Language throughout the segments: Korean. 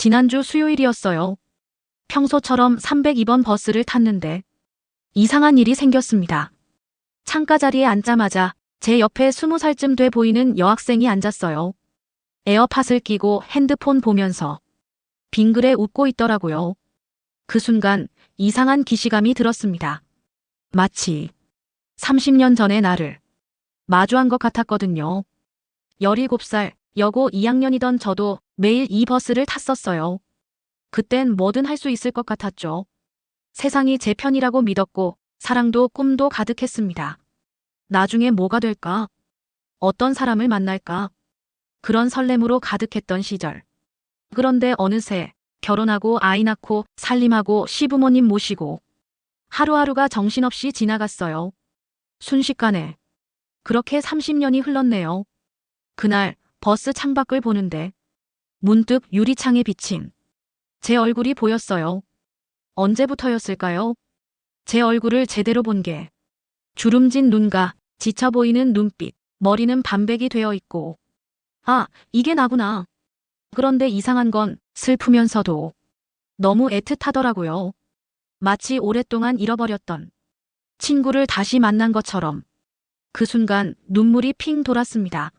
지난주 수요일이었어요. 평소처럼 302번 버스를 탔는데 이상한 일이 생겼습니다. 창가 자리에 앉자마자 제 옆에 20살쯤 돼 보이는 여학생이 앉았어요. 에어팟을 끼고 핸드폰 보면서 빙그레 웃고 있더라고요. 그 순간 이상한 기시감이 들었습니다. 마치 30년 전의 나를 마주한 것 같았거든요. 17살 여고 2학년이던 저도 매일 이 버스를 탔었어요. 그땐 뭐든 할 수 있을 것 같았죠. 세상이 제 편이라고 믿었고 사랑도 꿈도 가득했습니다. 나중에 뭐가 될까? 어떤 사람을 만날까? 그런 설렘으로 가득했던 시절. 그런데 어느새 결혼하고 아이 낳고 살림하고 시부모님 모시고 하루하루가 정신없이 지나갔어요. 순식간에 그렇게 30년이 흘렀네요. 그날 버스 창밖을 보는데 문득 유리창에 비친 제 얼굴이 보였어요. 언제부터였을까요? 제 얼굴을 제대로 본 게 주름진 눈과 지쳐 보이는 눈빛, 머리는 반백이 되어 있고 아, 이게 나구나. 그런데 이상한 건 슬프면서도 너무 애틋하더라고요. 마치 오랫동안 잃어버렸던 친구를 다시 만난 것처럼 그 순간 눈물이 핑 돌았습니다.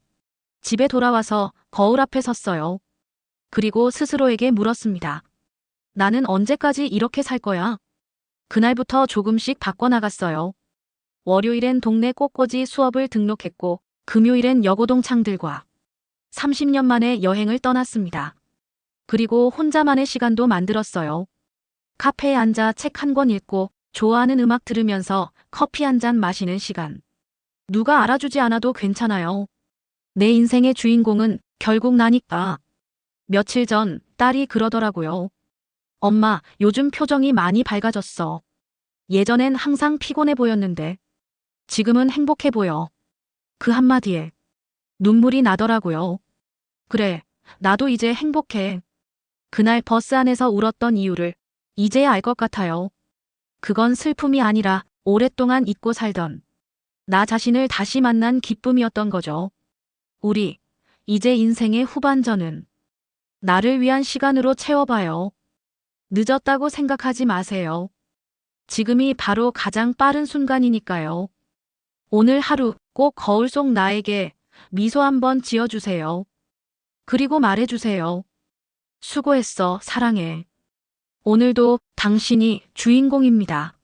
집에 돌아와서 거울 앞에 섰어요. 그리고 스스로에게 물었습니다. 나는 언제까지 이렇게 살 거야? 그날부터 조금씩 바꿔나갔어요. 월요일엔 동네 꽃꽂이 수업을 등록했고, 금요일엔 여고동 창들과 30년 만에 여행을 떠났습니다. 그리고 혼자만의 시간도 만들었어요. 카페에 앉아 책 한 권 읽고 좋아하는 음악 들으면서 커피 한 잔 마시는 시간. 누가 알아주지 않아도 괜찮아요. 내 인생의 주인공은 결국 나니까. 며칠 전 딸이 그러더라고요. 엄마, 요즘 표정이 많이 밝아졌어. 예전엔 항상 피곤해 보였는데 지금은 행복해 보여. 그 한마디에 눈물이 나더라고요. 그래, 나도 이제 행복해. 그날 버스 안에서 울었던 이유를 이제야 알 것 같아요. 그건 슬픔이 아니라 오랫동안 잊고 살던 나 자신을 다시 만난 기쁨이었던 거죠. 우리, 이제 인생의 후반전은 나를 위한 시간으로 채워봐요. 늦었다고 생각하지 마세요. 지금이 바로 가장 빠른 순간이니까요. 오늘 하루 꼭 거울 속 나에게 미소 한번 지어주세요. 그리고 말해주세요. 수고했어, 사랑해. 오늘도 당신이 주인공입니다.